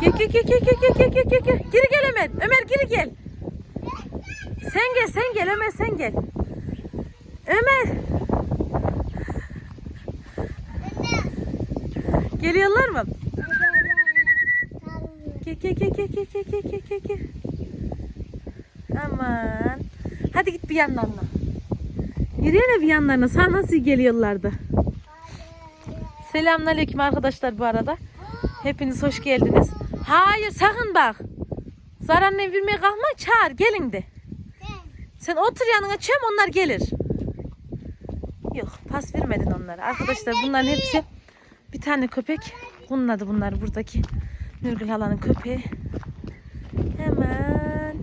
Gel gel gel gel gel gel gel gel gel. Geri gel Ömer. Ömer geri gel. Sen gel sen gel Ömer sen gel. Ömer. Geliyorlar mı? Gel gel gel gel gel gel gel gel gel. Aman. Hadi git bir yanlarına. Yürüyene bir yanlarına. Sana nasıl geliyorlardı? Selamünaleyküm arkadaşlar bu arada. Hepiniz hoş geldiniz. Hayır sakın bak. Zararla vermeye kalkma çağır gelin de. Sen otur yanına çöm onlar gelir. Yok pas vermedin onlara. Arkadaşlar bunların hepsi bir tane köpek. Bunun adı bunlar buradaki. Nurgül halanın köpeği. Hemen.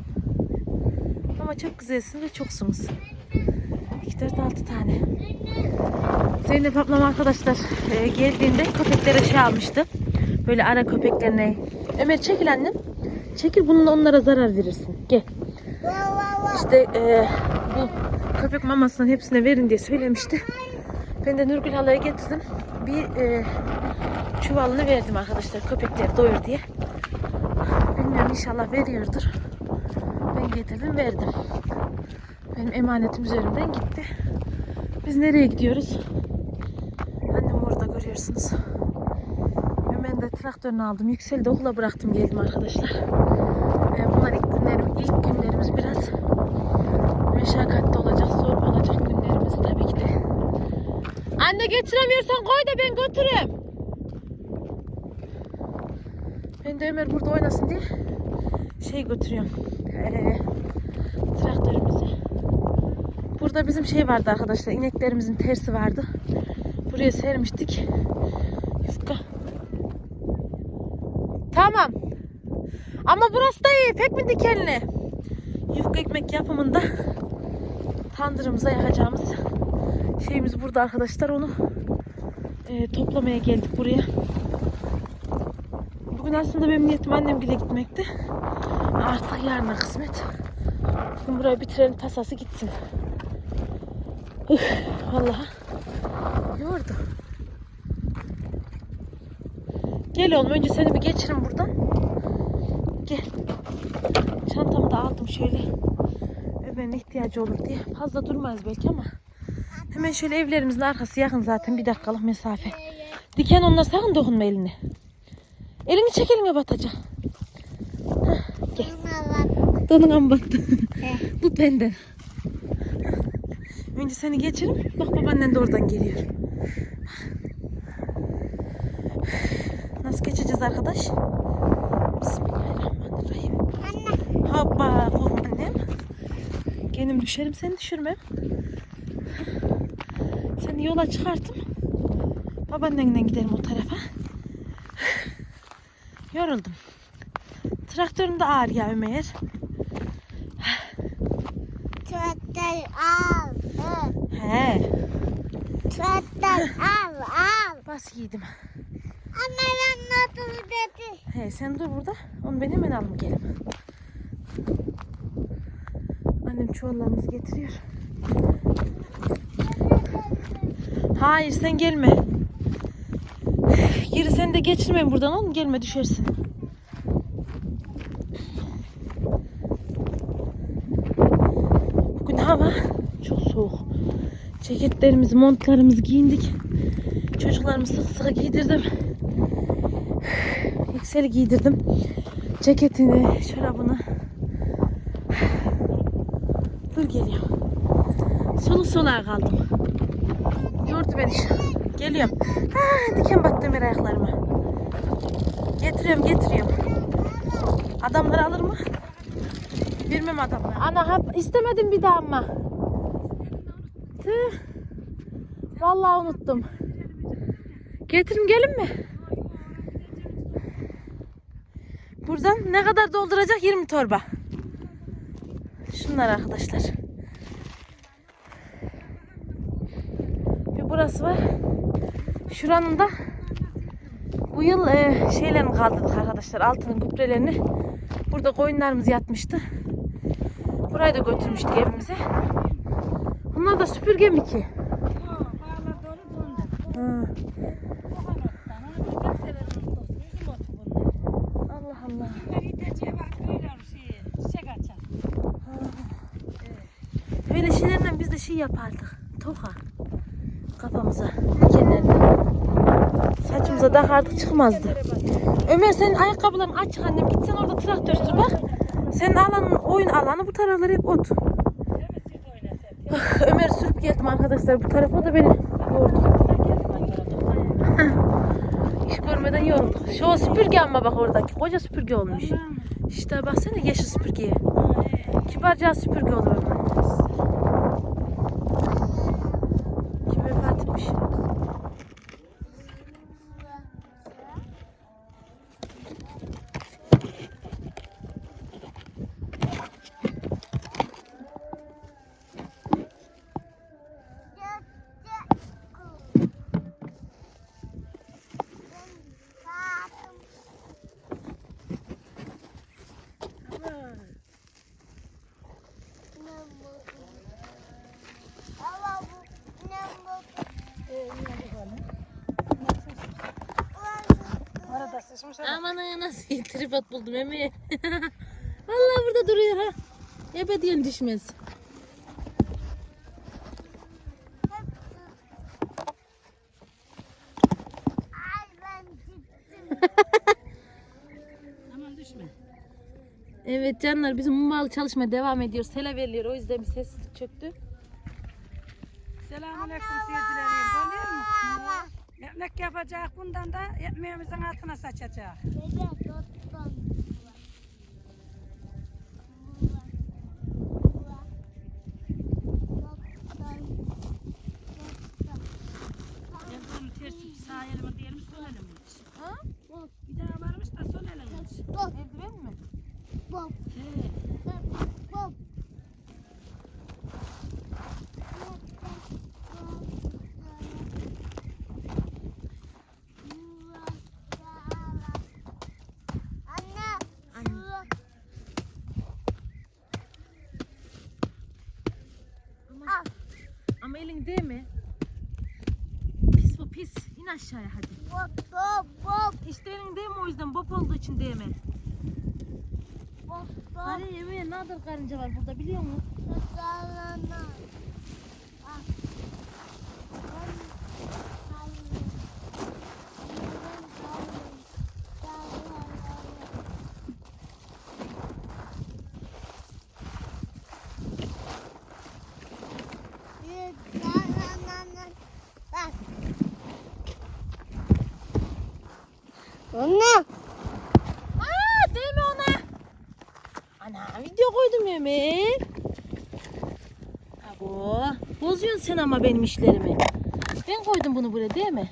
Ama çok güzelsiniz ve çoksunuz. 2, 4, 6 tane. Zeynep ablam arkadaşlar e, geldiğinde köpeklere şey almıştı. Böyle ara köpeklerine. Ömer çekil annem. Çekil bununla onlara zarar verirsin. Gel. İşte e, bu köpek mamasının hepsine verin diye söylemişti. Ben de Nurgül halaya getirdim. Bir e, çuvalını verdim arkadaşlar köpekleri doyur diye. Bilmiyorum inşallah veriyordur. Ben getirdim verdim. Benim emanetim üzerimden gitti. Biz nereye gidiyoruz? Annem orada görüyorsunuz. Traktörünü aldım. Yüksel'i de okula bıraktım geldim arkadaşlar. Ee, bunlar ilk günlerim, ilk günlerimiz biraz meşakkatli olacak, zor olacak günlerimiz tabii ki de. Anne getiremiyorsan koy da ben götüreyim. Ben de Ömer burada oynasın diye şey götürüyorum. Ee, traktörümüzü. Burada bizim şey vardı arkadaşlar. ineklerimizin tersi vardı. Buraya sermiştik. Yufka. Tamam. Ama burası da iyi. Pek mi dikenli? Yufka ekmek yapımında tandırımıza yakacağımız şeyimiz burada arkadaşlar. Onu e, toplamaya geldik buraya. Bugün aslında benim niyetim annemgile gitmekti. Artık yarına kısmet. Bugün burayı bitirelim tasası gitsin. Üf, vallahi yordu. Gel oğlum önce seni bir geçirin buradan. Gel. Çantamı da aldım şöyle. Ömer'in ihtiyacı olur diye. Fazla durmayız belki ama. Hemen şöyle evlerimizin arkası yakın zaten. Bir dakikalık mesafe. Diken onlar sakın dokunma eline. Elini çek eline batacak. Heh, gel. Donuna mı battı? Bu benden. Önce seni geçirim. Bak babaannen de oradan geliyor. Nasıl geçeceğiz arkadaş? Hoppa annem. Kendim düşerim seni düşürmem. Seni yola çıkarttım. Babaannenle gidelim o tarafa. Yoruldum. Traktörüm de ağır ya Ömer. Traktör al. He. Traktör al al. Bas giydim. Anne ben nasıl dedi. He sen dur burada. Onu ben hemen alıp gelim. Annem çuvallarımızı getiriyor. Hayır sen gelme. Geri sen de geçirmeyin buradan oğlum. Gelme düşersin. Bugün hava çok soğuk. Ceketlerimizi, montlarımızı giyindik. Çocuklarımı sıkı sıkı giydirdim. Yüksel'i giydirdim. Ceketini, çorabını. Dur geliyor. Solu soluğa kaldım. Yordu beni. Geliyorum. Ha, diken battı Ömer ayaklarıma. Getiriyorum getiriyorum. Adamlar alır mı? Bilmem adamlar. Ana ha, istemedim bir daha ama. Tüh. Vallahi unuttum. Getirim gelin mi? Buradan ne kadar dolduracak? 20 torba. Şunlar arkadaşlar. burası var. Şuranın da bu yıl e, şeylerini kaldırdık arkadaşlar. Altının gübrelerini. Burada koyunlarımız yatmıştı. Burayı da götürmüştük evimize. Bunlar da süpürge mi ki? Allah Allah. Böyle şeylerden biz de şey yapardık. Toka. Kafamıza. Dikenlerden. Saçımıza takardık çıkmazdı. Ömer senin ayakkabıların açık annem. Git sen orada traktör sür bak. Senin alanın, oyun alanı bu taraflar hep ot. Ah, Ömer sürüp geldim arkadaşlar. Bu tarafa da beni yordu. İş görmeden yorulduk. Şu süpürge ama bak oradaki. Koca süpürge olmuş. İşte baksana yeşil süpürgeye. Kibarca süpürge olur ama. Kim vefat etmiş? Ama. Aman ay nasıl tripod buldum emi. Vallahi burada duruyor ha. Ebediyen düşmez. Aman düşme. Evet canlar bizim mummalı çalışmaya devam ediyor. Sele veriliyor o yüzden bir sessizlik çöktü. Selamünaleyküm seyircilerim. Görüyor musun? Ekmek yapacak bundan da ekmeğimizin altına saçacak. Bunu tersi sağ elime diyelim sol elime. Ha? Bir daha varmış da sol elime. Eldiven mi? He. Ama, ama elin değme. Pis. İn aşağıya hadi. İşte elin değme o yüzden bop olduğu için değme. Hani yemeğe nadir karınca var burada biliyor musun? Anne. Aa değme ona. Ana video koydum yemeğe. Abo. Bozuyorsun sen ama benim işlerimi. Ben koydum bunu buraya değil mi?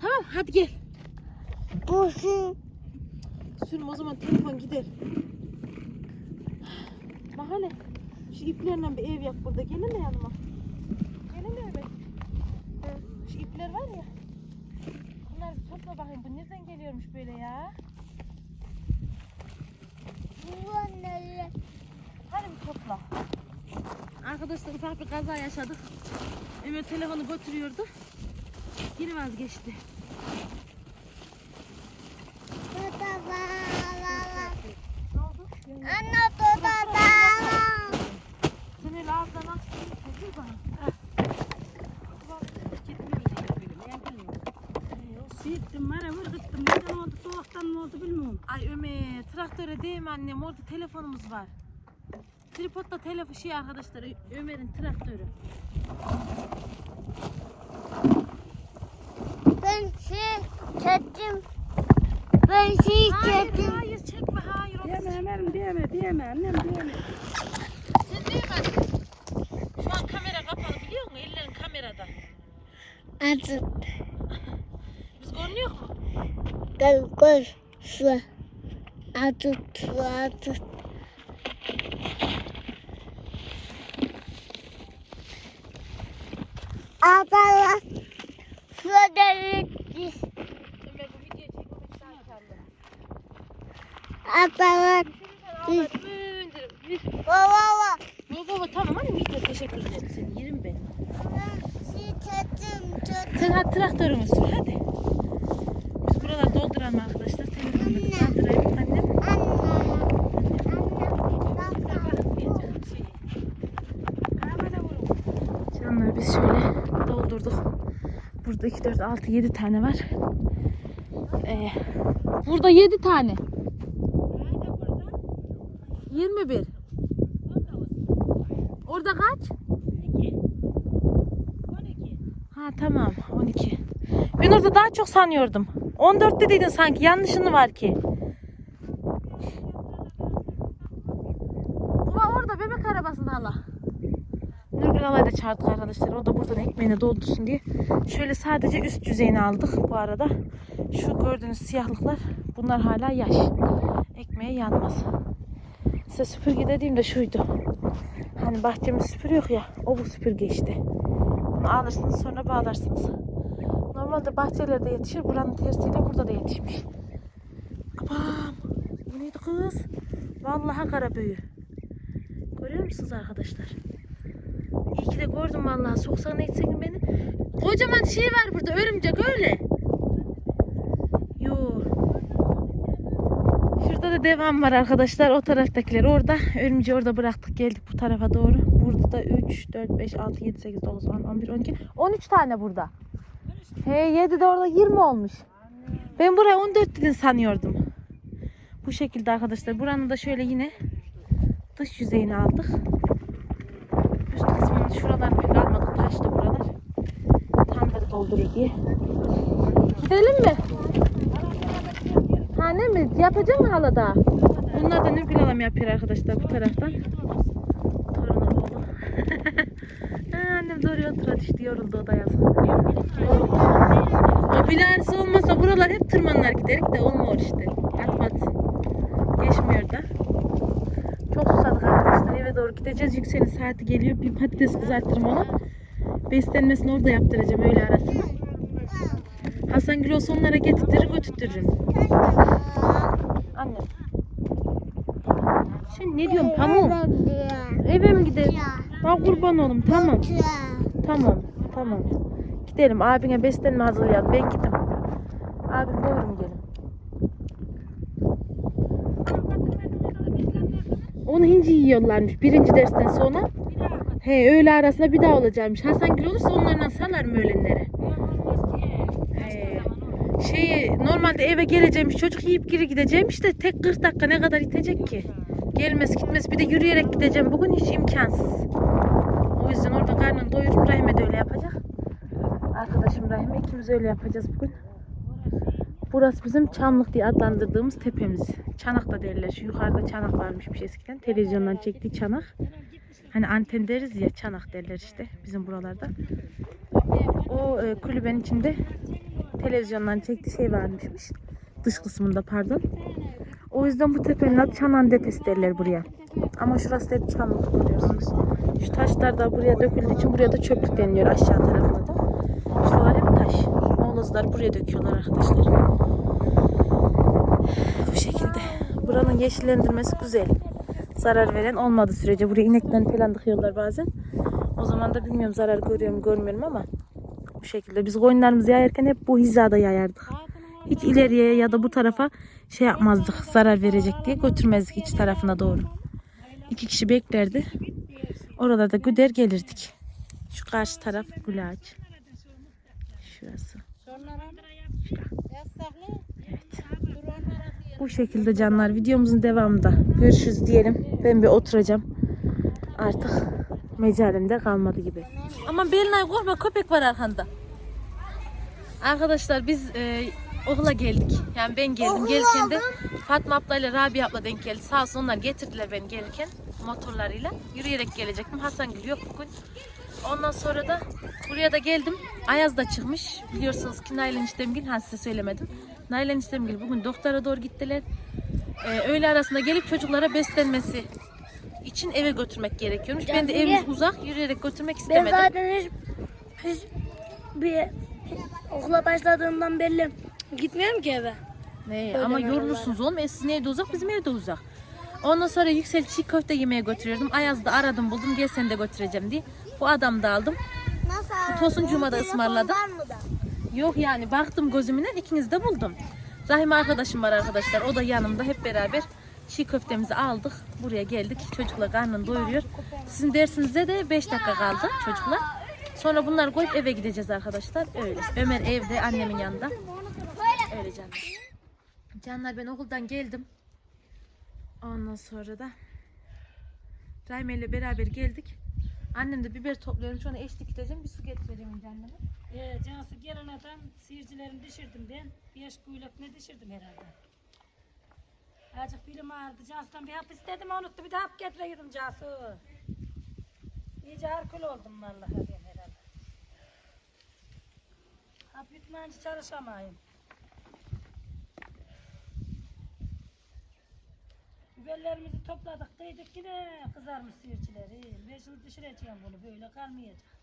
Tamam hadi gel. Bu. Sürüm o zaman telefon gider. Bak hele. Şu iplerle bir ev yap burada. Gelin mi yanıma? Gelin mi? Şu ipler var ya. Bunları bir topla bakayım. Bu nereden geliyormuş böyle ya? Bu anne. Hadi bir topla. Arkadaşlar ufak bir kaza yaşadık. Ömer telefonu götürüyordu. Yine vazgeçti. Anne tuta da. Sen öyle ağzından aç. Dur bana. Sittim var ya vurguttum. Neden oldu soğuktan mı oldu bilmiyorum. Ay Ömer traktöre değil mi annem? Orada telefonumuz var. Tripodla telefon şey arkadaşlar Ömer'in traktörü. Ben şey çektim. Ben şey Hayır çektim. hayır çekme hayır. Diyeme Ömer'im diyeme diyeme annem diyeme. Sen anne? Şu an kamera kapalı biliyor musun? Ellerin kamerada. Azıt. Biz görünüyor mu? Gel gel. Şu. Azıt. Azıt. Abla. Karlı. Abla. Baba baba. Ne baba tamam anne video teşekkür ederim seni yerim ben. Sen hadi traktörünü sür hadi. Biz buraları dolduralım arkadaşlar. Telefonu kaldırayım annem. Anne. Kamera vur Burada 2, 4, 6, 7 tane var. Ee, burada 7 tane. 21. Orada kaç? Ha tamam 12. Ben orada daha çok sanıyordum. 14 dediydin sanki yanlışın var ki. Ulan orada bebek arabasında hala. Nurgül Alay'da çağırdık arkadaşlar. O da buradan ekmeğini doldursun diye. Şöyle sadece üst yüzeyini aldık bu arada. Şu gördüğünüz siyahlıklar bunlar hala yaş. Ekmeğe yanmaz. Size süpürge dediğim de şuydu. Hani bahçemiz süpürüyor ya. O bu süpürge işte. Bunu alırsınız sonra bağlarsınız. Normalde bahçelerde yetişir. Buranın tersiyle burada da yetişmiş. Abam. Bu neydi kız? Vallahi kara büyü. Görüyor musunuz arkadaşlar? İyi ki de gördüm vallahi. Soksana içseydin beni. Kocaman şey var burada. Örümcek öyle. Yo. Şurada da devam var arkadaşlar. O taraftakiler orada. Örümceği orada bıraktık. Geldik bu tarafa doğru. Burada da 3, 4, 5, 6, 7, 8, 9, 10, 11, 12. 13 tane burada. He 7 de orada 20 olmuş. Ben buraya 14 dedin sanıyordum. Bu şekilde arkadaşlar. Buranın da şöyle yine dış yüzeyini aldık. Üst kısmını şuradan pek almadık. Taşlı buralar. Doldurur diye. Gidelim mi? Ha ne mi? Yapacak mı hala daha? Bunlar da Nurgül Alam yapıyor arkadaşlar bu taraftan. Torunu oğlu. annem de oraya otura düştü. Yoruldu o da yazık. O olmasa buralar hep tırmanlar giderik de olmuyor işte. Atmat. Geçmiyor da. Çok susadık arkadaşlar. Eve doğru gideceğiz. Yüksel'in saati geliyor. Bir patates kızartırım. Beslenmesini orada yaptıracağım öğle arasını. Hasan Gül olsa onlara getirtirir götürtürürüm. Anne. Sen ne diyorsun pamuğum? Eve mi gidelim? Bak kurban oğlum tamam. Tamam tamam. Gidelim abine beslenme hazırlayalım. Ben gittim. Abim buyurun gelin. Onu hinci yiyorlarmış birinci dersten sonra. He öğle arasında bir daha olacakmış. Hasan Gül olursa onlarla salarım öğlenlere. He. Şeyi normalde eve geleceğimmiş çocuk yiyip geri gideceğimmiş de tek 40 dakika ne kadar itecek ki? Gelmez gitmez bir de yürüyerek gideceğim bugün hiç imkansız. O yüzden orada karnını doyurup Rahime de öyle yapacak. Arkadaşım Rahime ikimiz öyle yapacağız bugün. Burası bizim Çamlık diye adlandırdığımız tepemiz. Çanak da derler. Şu yukarıda çanak varmışmış eskiden. Televizyondan çektiği çanak. Hani anten deriz ya çanak derler işte bizim buralarda. O e, kulübenin içinde televizyondan çektiği şey varmışmış. Dış kısmında pardon. O yüzden bu tepenin adı Çanan Tepesi derler buraya. Ama şurası da hep çamlık görüyorsunuz. Şu taşlar da buraya döküldüğü için buraya da çöplük deniliyor aşağı tarafına da. Şuralar hep taş. Molozlar buraya döküyorlar arkadaşlar. Bu şekilde. Buranın yeşillendirmesi güzel. Zarar veren olmadığı sürece buraya inekten falan dıkıyorlar bazen. O zaman da bilmiyorum zarar görüyorum görmüyorum ama bu şekilde. Biz koyunlarımızı yayarken hep bu hizada yayardık. Hiç ileriye ya da bu tarafa şey yapmazdık zarar verecek diye götürmezdik iç tarafına doğru. İki kişi beklerdi. Oralarda güder gelirdik. Şu karşı taraf Gulaç. Şurası. Evet. Bu şekilde canlar videomuzun devamında görüşürüz diyelim. Ben bir oturacağım. Artık mecalimde kalmadı gibi. Ama Belinay korkma köpek var arkanda. Arkadaşlar biz e, okula geldik. Yani ben geldim. Okula Gelirken de Fatma abla ile Rabia abla denk geldi. Sağ olsun onlar getirdiler beni gelirken motorlarıyla. Yürüyerek gelecektim. Hasan Gül yok bugün. Ondan sonra da buraya da geldim. Ayaz da çıkmış. Biliyorsunuz ki Nail Eniştemgil, ha size söylemedim. Nail Eniştemgil bugün doktora doğru gittiler. Ee, öğle arasında gelip çocuklara beslenmesi için eve götürmek gerekiyormuş. Ben de evimiz uzak, yürüyerek götürmek Ben istemedim. zaten hiç, hiç bir okula başladığımdan belli gitmiyorum ki eve. Ne, Öyle ama yorulursunuz oğlum. E, sizin evde uzak, bizim evde uzak. Ondan sonra Yüksel çiğ köfte yemeye götürüyordum. Ayaz'da aradım buldum. Gel seni de götüreceğim diye. Bu adam da aldım. Nasıl? Tosuncuma da ısmarladım. Var mı da? Yok yani baktım gözümüne ikiniz de buldum. Rahim arkadaşım var arkadaşlar. O da yanımda hep beraber çiğ köftemizi aldık. Buraya geldik. Çocuklar karnını doyuruyor. Sizin dersinize de 5 dakika kaldı çocuklar. Sonra bunları koyup eve gideceğiz arkadaşlar. Öyle. Ömer evde annemin yanında. Öyle canlar. Canlar ben okuldan geldim. Ondan sonra da Rahime ile beraber geldik. Annem de biber topluyorum. Şu an eşlik gideceğim. Bir su getireceğim anneme. Ee, Cansu gelen adam seyircilerimi düşürdüm ben. Beş kuyruk ne düşürdüm herhalde. Azıcık bilim ağrıdı. Cansu'dan bir hap istedim unuttu. Bir de hap getireydim Cansu. İyice harkul oldum vallahi ben herhalde. Hap yutmayınca çalışamayım. Biberlerimizi topladık, kıydık yine kızarmış seyircileri. Ben şimdi düşüreceğim bunu, böyle kalmayacak.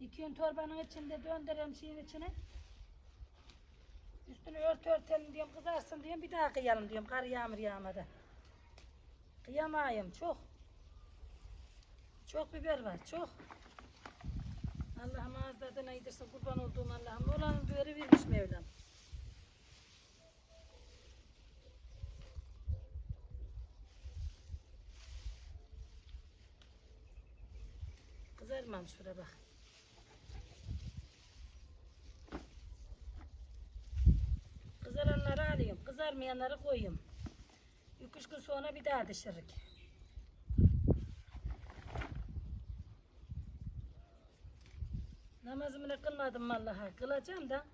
İki gün torbanın içinde döndürüyorum şeyin içine. Üstünü ört örtelim diyorum, kızarsın diyorum, bir daha kıyalım diyorum, kar yağmur yağmadı. Kıyamayım, çok. Çok biber var, çok. Allah'ım ağız tadına yedirsin, kurban olduğum Allah'ım. Olanın biberi vermiş Mevlam. Kızarmamış şuraya bak. Kızaranları alıyorum. Kızarmayanları koyuyorum. İki üç gün sonra bir daha dışarı. Namazımı da kılmadım vallahi. Kılacağım da.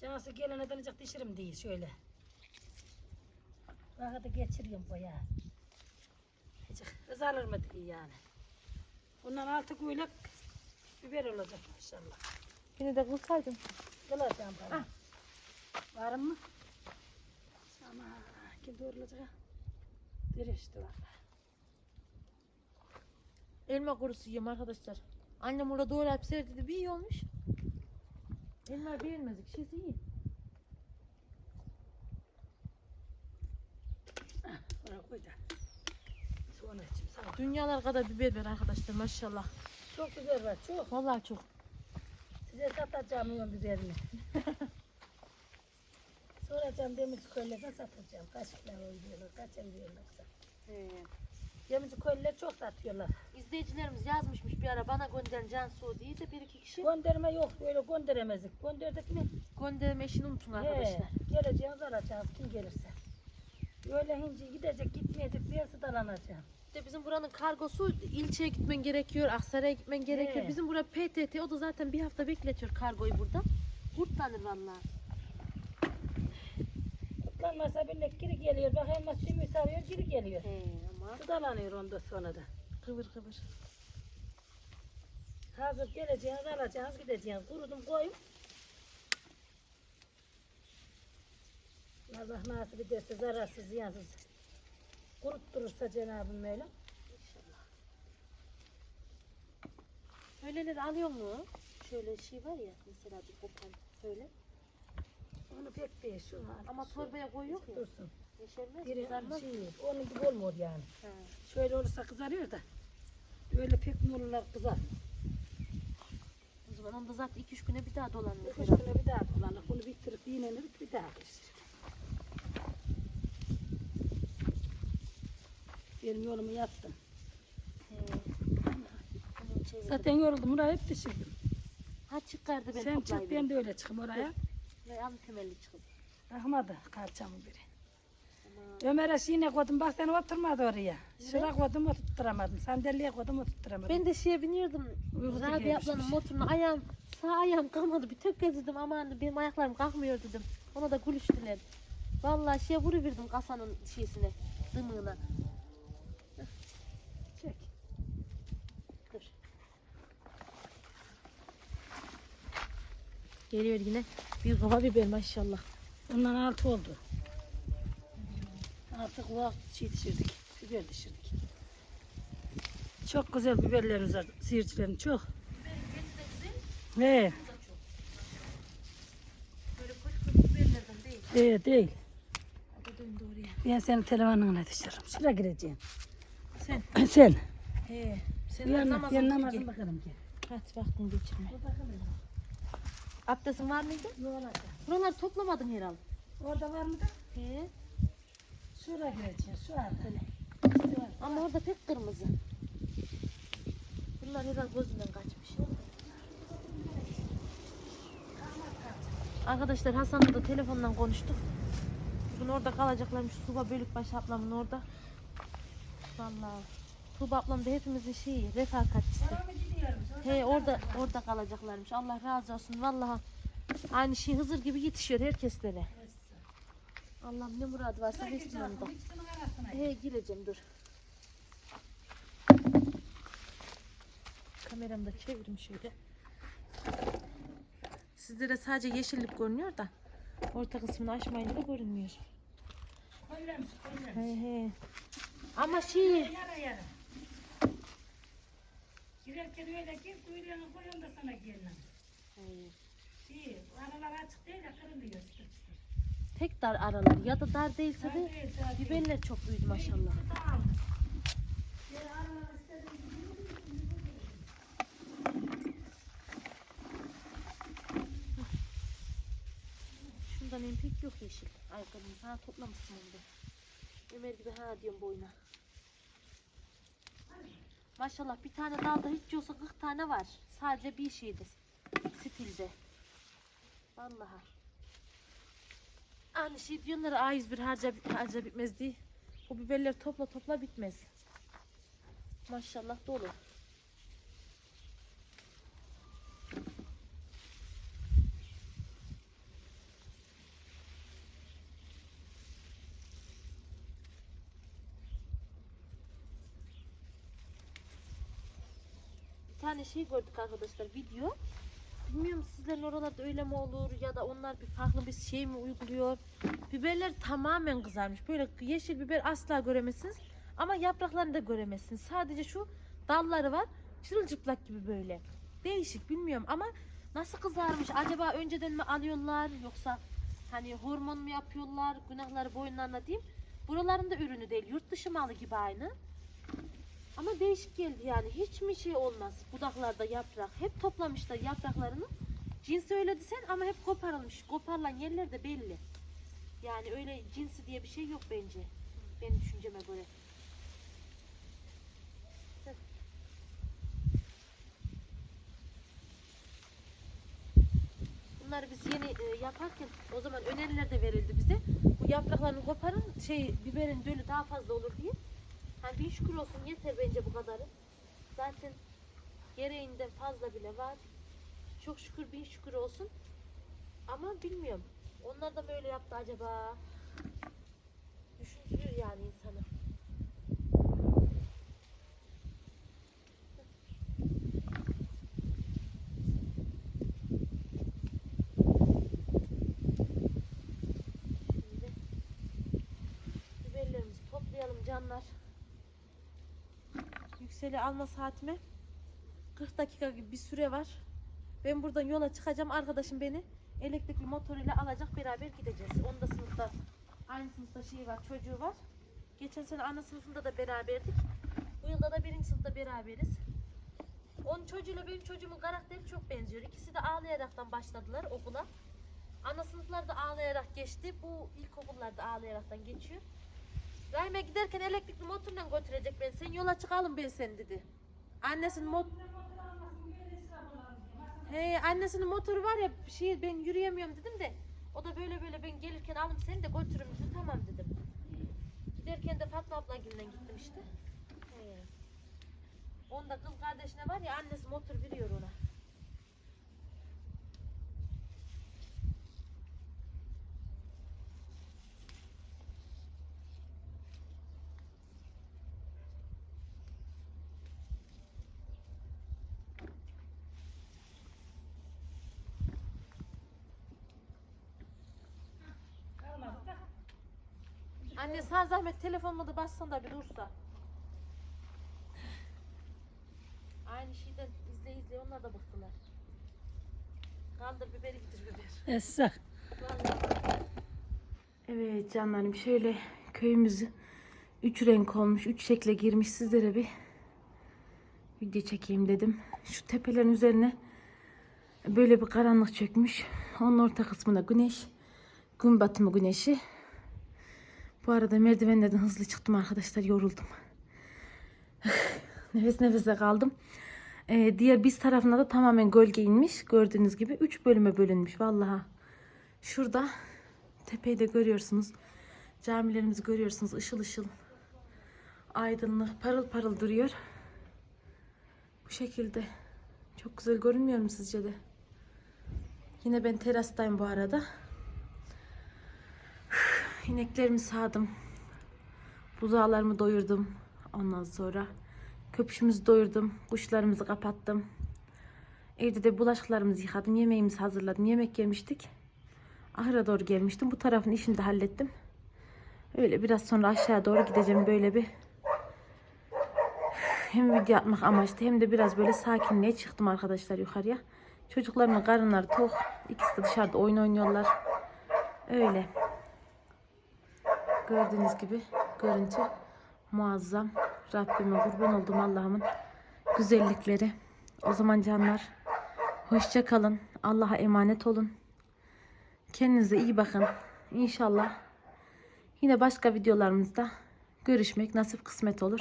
Cansı gelene denecek dişirim diye şöyle. Vakıtı geçiriyorum bayağı. Hiç kızarır mı diye yani. Bundan altı kuyruk biber olacak inşallah. Yine de kılsaydım. Kılacağım bana. Ah. Var mı? Ama kim doğrulacak? Dirişti valla. Elma kurusu yiyorum arkadaşlar. Annem orada doğrayıp serdi bir iyi olmuş. Elma beğenmezdik. Şeysi iyi. Bana koy da. Sağ ol. Dünyalar kadar biber ver arkadaşlar maşallah. Çok güzel var çok. Vallahi çok. Size satacağım yon biberini. Soracağım demir köylerden satacağım. Kaç kilo diyorlar, kaç el diyorlarsa. Demir köyler çok satıyorlar. İzleyicilerimiz yazmışmış bir ara bana gönderin Cansu diye de bir iki kişi Gönderme yok, böyle gönderemezdik. Gönderdik mi? gönderme işini unutun He, arkadaşlar. geleceğiz alacağız kim gelirse. Öyle hinci gidecek gitmeyecek diye sıdalanacağım. İşte bizim buranın kargosu ilçeye gitmen gerekiyor, Aksaray'a gitmen gerekiyor. He. Bizim bura PTT o da zaten bir hafta bekletiyor kargoyu burada. Kurtlanır vallahi. Kutlanmasa bilmek geri geliyor. Bak elmas sümüğü sarıyor geri geliyor. He ama Sıdalanıyor ondan sonra da. kıvır kıvır. Hazır geleceğiz alacağız gideceğiz. Kurudum koyup. Allah nasip ederse zararsız ziyansız. Kurutturursa Cenab-ı Mevlam. Öyleleri alıyor mu? Şöyle şey var ya mesela bir kopan şöyle. Onu pek değil şu an. Ama torbaya koyuyor ya. Dursun. Yeşermez, Biri kızarmaz. şey, onun gibi olmuyor yani. He. Şöyle olursa kızarıyor da. Öyle pek mi olurlar kızar. O zaman onda zaten 2-3 güne bir daha dolanıyor. Üç güne bir daha kullanır. Bunu bitirip iğnenip bir daha pişirir. Benim yolumu yaptım. Zaten yoruldum. Buraya hep pişirdim. Ha çıkardı ben Sen çık ben de öyle çıkım oraya. Ve al temelli çıkıp. Rahmadı kalçamı biri. Ama Ömer'e şiine koydum. Bak sen oturmadı oraya. Şuraya koydum oturtturamadım. Sandalyeye koydum oturtturamadım. Ben de şeye biniyordum. Rabia ablanın motoruna ayağım sağ ayağım kalmadı. Bir tek gezdim aman benim ayaklarım kalkmıyor dedim. Ona da gülüştüler. Vallahi şeye vuruverdim kasanın şeysine, dımığına. Çek. Dur. Geliyor yine bir kova biber maşallah. Bundan altı oldu. Altı kulak şey düşürdük. Biber düşürdük. Çok güzel biberler uzak seyircilerim çok. He, Böyle değil. değil. O da döndü oraya. Ben senin telefonuna düşürürüm. Şuraya gireceğim. Sen. Sen. He. Sen Yan, namazın yan gel. namazını bakalım ki. Kaç vaktin geçirme. Abdestin var mıydı? Olacak? Buraları toplamadın herhalde. Orada var mı da? He. Şuraya gireceğim. Şu arkada. Ama orada pek kırmızı. Bunlar herhalde gözünden kaçmış. Arkadaşlar Hasan'la da telefondan konuştuk. Bugün orada kalacaklarmış. Tuba Bölükbaşı ablamın orada. Vallahi. Tuba ablam da hepimizin şeyi, refakatçisi. He orada orada kalacaklarmış. Allah razı olsun. Vallahi aynı şey Hızır gibi yetişiyor herkeslere. Allah'ım ne muradı varsa gireceğiz, onda. He gireceğim dur. Kameramı da çevireyim şöyle. Sizlere sadece yeşillik görünüyor da orta kısmını açmayınca da görünmüyor. Kollemiş, kollemiş. He he. Ama şey Yara yara. Girerken öyle gir, kuyruğunu koyun da sana gelin. Şey, aralar açık değil ya kırılıyor çıtır çıtır. tek dar aralar ya da dar değilse de biberler çok büyüdü maşallah. Diğer aralar istediğin gibi Şundan en pek yok yeşil. Ayakkabımı ha toplamışsın onu da. Ömer gibi ha diyorum boyuna. Maşallah bir tane dalda hiç yoksa 40 tane var. Sadece bir şeydir. Stilde. Vallahi. Aynı şey diyorlar A101 harca, harca bitmez diye. Bu biberler topla topla bitmez. Maşallah dolu. Tane şey gördük arkadaşlar video. Bilmiyorum sizlerin oralarda öyle mi olur ya da onlar bir farklı bir şey mi uyguluyor. Biberler tamamen kızarmış. Böyle yeşil biber asla göremezsiniz. Ama yapraklarını da göremezsiniz. Sadece şu dalları var. Çırılçıplak gibi böyle. Değişik bilmiyorum ama nasıl kızarmış? Acaba önceden mi alıyorlar yoksa hani hormon mu yapıyorlar? Günahları boyunlarına diyeyim. Buraların da ürünü değil. Yurt dışı malı gibi aynı. Ama değişik geldi yani. Hiç mi şey olmaz budaklarda yaprak. Hep toplamışlar yapraklarını. Cinsi öyle desen ama hep koparılmış. Koparılan yerler de belli. Yani öyle cinsi diye bir şey yok bence. Benim düşünceme göre. Bunları biz yeni e, yaparken o zaman öneriler de verildi bize. Bu yapraklarını koparın şey biberin dölü daha fazla olur diye. Hani bir şükür olsun yeter bence bu kadarı. Zaten gereğinden fazla bile var. Çok şükür bin şükür olsun. Ama bilmiyorum. Onlar da böyle yaptı acaba. Düşündürüyor yani insanı. Şimdi biberlerimizi toplayalım canlar. Yükseli alma saatime 40 dakika gibi bir süre var. Ben buradan yola çıkacağım. Arkadaşım beni elektrikli motoruyla alacak. Beraber gideceğiz. Onda sınıfta aynı sınıfta şey var, çocuğu var. Geçen sene ana sınıfında da beraberdik. Bu yılda da birinci sınıfta beraberiz. Onun çocuğuyla benim çocuğumun karakteri çok benziyor. İkisi de ağlayaraktan başladılar okula. Ana sınıflarda ağlayarak geçti. Bu ilkokullarda ağlayaraktan geçiyor. Rahime giderken elektrikli motorla götürecek beni. Sen yola çıkalım ben sen dedi. Annesinin mot He, annesinin motoru var ya şey ben yürüyemiyorum dedim de o da böyle böyle ben gelirken alım seni de götürürüm dedi. Tamam dedim. Giderken de Fatma ablanginden gittim işte. He. Onda kız kardeşine var ya annesi motor veriyor ona. Kalmadı da. Anne sana zahmet telefonuma da bassan da bir dursa. Aynı şeyden izle izle onlar da bıktılar. Kaldır biberi getir biber. Esra. Evet canlarım şöyle köyümüzü üç renk olmuş, üç şekle girmiş sizlere bir video çekeyim dedim. Şu tepelerin üzerine böyle bir karanlık çökmüş. Onun orta kısmına güneş, gün batımı güneşi. Bu arada merdivenlerden hızlı çıktım arkadaşlar yoruldum. Nefes nefese kaldım. Ee, diğer biz tarafına da tamamen gölge inmiş. Gördüğünüz gibi 3 bölüme bölünmüş vallahi. Şurada tepeyi de görüyorsunuz. Camilerimizi görüyorsunuz. ışıl ışıl. Aydınlık, parıl parıl duruyor. Bu şekilde. Çok güzel görünmüyor mu sizce de? Yine ben terastayım bu arada. İneklerimi sağdım. Buzağlarımı doyurdum. Ondan sonra köpüşümüzü doyurdum. Kuşlarımızı kapattım. Evde de bulaşıklarımızı yıkadım. Yemeğimizi hazırladım. Yemek yemiştik. Ahıra doğru gelmiştim. Bu tarafın işini de hallettim. Öyle biraz sonra aşağı doğru gideceğim. Böyle bir hem video atmak amaçlı hem de biraz böyle sakinliğe çıktım arkadaşlar yukarıya. Çocuklarımın karınları tok. İkisi de dışarıda oyun oynuyorlar. Öyle. Gördüğünüz gibi görüntü muazzam. Rabbime kurban oldum Allah'ımın güzellikleri. O zaman canlar hoşça kalın. Allah'a emanet olun. Kendinize iyi bakın. İnşallah yine başka videolarımızda görüşmek nasip kısmet olur.